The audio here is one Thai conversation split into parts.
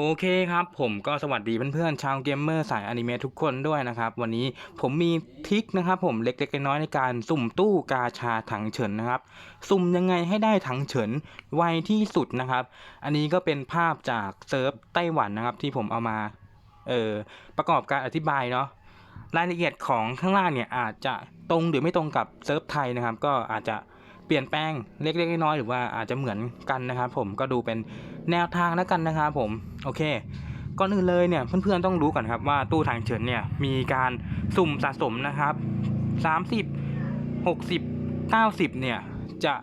โอเคครับ ผมก็สวัสดีเพื่อนๆชาวเกมเมอร์สายอนิเมะทุกคนด้วยนะครับ วันนี้ผมมีทริคนะครับผมเล็กๆน้อยๆในการสุ่มตู้กาชาถังเฉินนะครับ สุ่มยังไงให้ได้ถังเฉินไวที่สุดนะครับ อันนี้ก็เป็นภาพจากเซิร์ฟไต้หวันนะครับ ที่ผมเอามาเอ่อประกอบการอธิบายเนาะรายละเอียดของข้างล่างเนี่ยอาจจะตรงหรือไม่ตรงกับเซิร์ฟไทยนะครับ ก็อาจจะ เปลี่ยนแปลงเล็กๆน้อยๆหรือว่าอาจจะเหมือนกันนะครับผมก็ดูเป็นแนวทางแล้วกันนะครับผมโอเคก่อนอื่นเลยเนี่ยเพื่อนๆต้องรู้ก่อนครับว่าตู้ทางเฉินเนี่ยมีการสุ่มสะสมนะครับ 30 60 90 เนี่ยจะ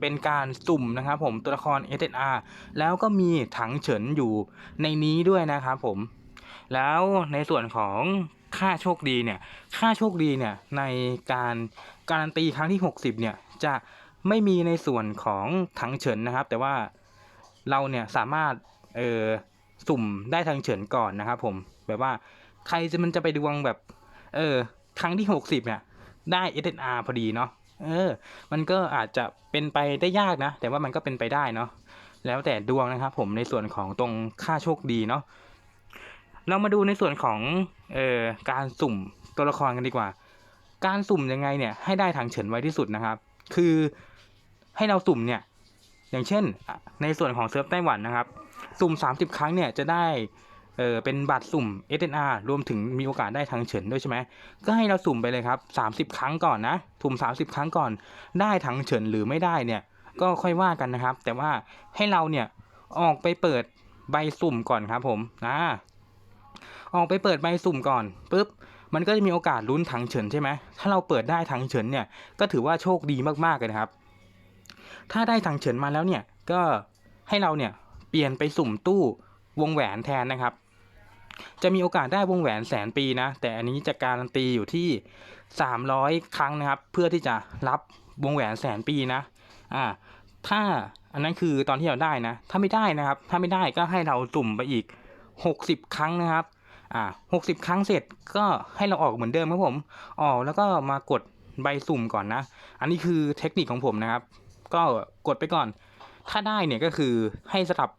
เป็นการสุ่มนะครับผมตัวละคร SSR แล้วก็มีถังเฉินอยู่ในนี้ด้วยนะครับผมแล้วในส่วนของ ค่าโชคดีเนี่ย ค่าโชคดีเนี่ยในการการันตีครั้งที่ 60 เนี่ยจะไม่มีในส่วนของถังเฉินนะครับ แต่ว่าเราเนี่ยสามารถเออสุ่มได้ทางเฉินก่อนนะครับ ผมแบบว่าใครจะมันจะไปดวงแบบ เออครั้งที่หกสิบเนี่ย ได้ SNR พอดีเนาะเออ มันก็อาจจะเป็นไปได้ยากนะ แต่ว่ามันก็เป็นไปได้เนาะแล้วแต่ดวงนะครับ ผมในส่วนของตรงค่าโชคดีเนาะเรามาดูในส่วนของ เอ่อการสุ่มตัวละครกันดีกว่า การสุ่มยังไงเนี่ยให้ได้ทางเฉินไวที่สุดนะครับ คือให้เราสุ่มเนี่ยอย่างเช่น ในส่วนของเซิร์ฟไต้หวันนะครับ สุ่ม 30 ครั้งเนี่ยจะได้เออเป็นบัตรสุ่ม SNR รวมถึงมีโอกาสได้ทางเฉินด้วยใช่ไหม ก็ให้เราสุ่มไปเลยครับ 30 ครั้งก่อนนะ สุ่ม 30 ครั้งก่อน ได้ทางเฉินหรือไม่ได้เนี่ย ก็ค่อยว่ากันนะครับ แต่ว่าให้เราเนี่ยออกไปเปิดใบสุ่มก่อนครับผมนะ ออกไปเปิดใบสุ่มก่อนปุ๊บมันก็จะมีโอกาสลุ้นถังเฉินใช่ไหมถ้าเราเปิดได้ถังเฉินเนี่ยก็ถือว่าโชคดีมากๆเลยนะครับ ถ้าได้ถังเฉินมาแล้วเนี่ยก็ให้เราเนี่ยเปลี่ยนไปสุ่มตู้วงแหวนแทนนะครับ จะมีโอกาสได้วงแหวนแสนปีนะ แต่อันนี้จะการันตีอยู่ที่ 300 ครั้งนะครับ เพื่อที่จะรับวงแหวนแสนปีนะ อ่า ถ้าอันนั้นคือตอนที่เราได้นะ ถ้าไม่ได้นะครับ ถ้าไม่ได้ก็ให้เราสุ่มไปอีก 60 ครั้งนะครับอ่า60 ครั้งเสร็จก็ให้เราออกเหมือนเดิมครับผมออกแล้วก็มากดใบสุ่มก่อนนะ อันนี้คือเทคนิคของผมนะครับ ก็กดไปก่อน ถ้าได้เนี่ยก็คือให้สลับ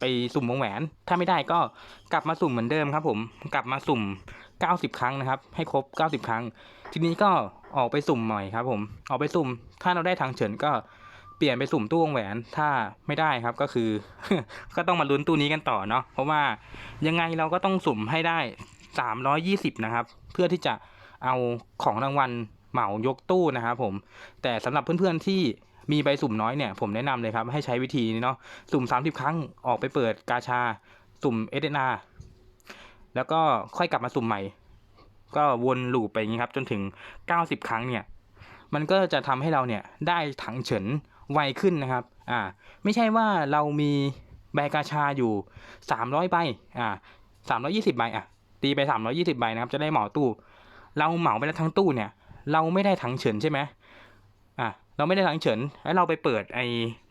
ไปสุ่มวงแหวน ถ้าไม่ได้ก็กลับมาสุ่มเหมือนเดิมครับผม กลับมาสุ่ม 90 ครั้งนะครับ ให้ครบ 90 ครั้ง ทีนี้ก็ออกไปสุ่มใหม่ครับผม ออกไปสุ่ม ถ้าเราได้ทางเฉินก็ เปลี่ยนไปสุ่มตู้วงแหวนถ้าไม่ได้ครับก็คือ ก็ต้องมาลุ้นตู้นี้กันต่อเนาะเพราะว่ายังไงเราก็ต้องสุ่มให้ได้ 320 นะครับ เพื่อที่จะเอาของรางวัลเหมายกตู้นะครับผม แต่สำหรับเพื่อนๆที่มีใบสุ่มน้อยเนี่ยผมแนะนำเลยครับให้ใช้วิธีนี้เนาะสุ่ม 30 ครั้งออกไปเปิดกาชาสุ่มเอเดนาแล้วก็ค่อยกลับมาสุ่มใหม่ ก็วนลูปไปอย่างนี้ครับ จนถึง 90 ครั้งเนี่ย มันก็จะทำให้เราเนี่ยได้ถังเฉิน ไวขึ้นนะครับ อ่า ไม่ใช่ว่าเรามีใบกาชาอยู่ 300ใบ อ่า320ใบ อะ ตีไป 320ใบนะครับ จะได้เหมาตู้ เราเหมาไปแล้วทั้งตู้เนี่ย เราไม่ได้ถังเฉินใช่ไหมอะ เราไม่ได้ถังเฉิน แล้วเราไปเปิดไอ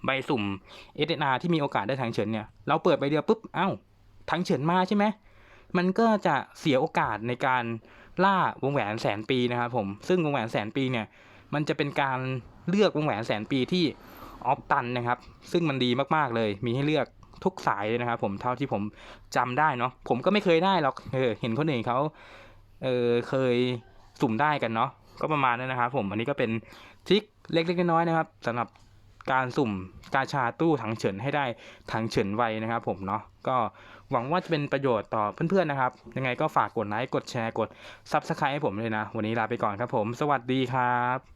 ใบสุ่ม s n r ที่มีโอกาสได้ถังเฉินเนี่ย เราเปิดใบเดียวปุ๊บ เอ้า ถังเฉินมาใช่ไหมมันก็จะเสียโอกาสในการล่าวงแหวนแสนปีนะครับผม ซึ่งวงแหวนแสนปีเนี่ย มันจะเป็นการเลือกวงแหวนแสนปีที่ออฟตันนะครับ ซึ่งมันดีมากๆเลย มีให้เลือกทุกสายเลยนะครับ ผมเท่าที่ผมจำได้เนาะผมก็ไม่เคยได้หรอกเออเห็นคนอื่นเขาเออเคยสุ่มได้กันเนาะก็ประมาณนั้นนะครับ ผมอันนี้ก็เป็นทริคเล็กๆน้อยๆนะครับสำหรับการสุ่มกาชาตู้ถังเฉินให้ได้ถังเฉินไวนะครับ ผมเนาะก็หวังว่าจะเป็นประโยชน์ต่อเพื่อนๆนะครับ ยังไงก็ฝากกดไลค์กดแชร์กด Subscribe ให้ผมเลยนะ วันนี้ลาไปก่อนครับผม สวัสดีครับ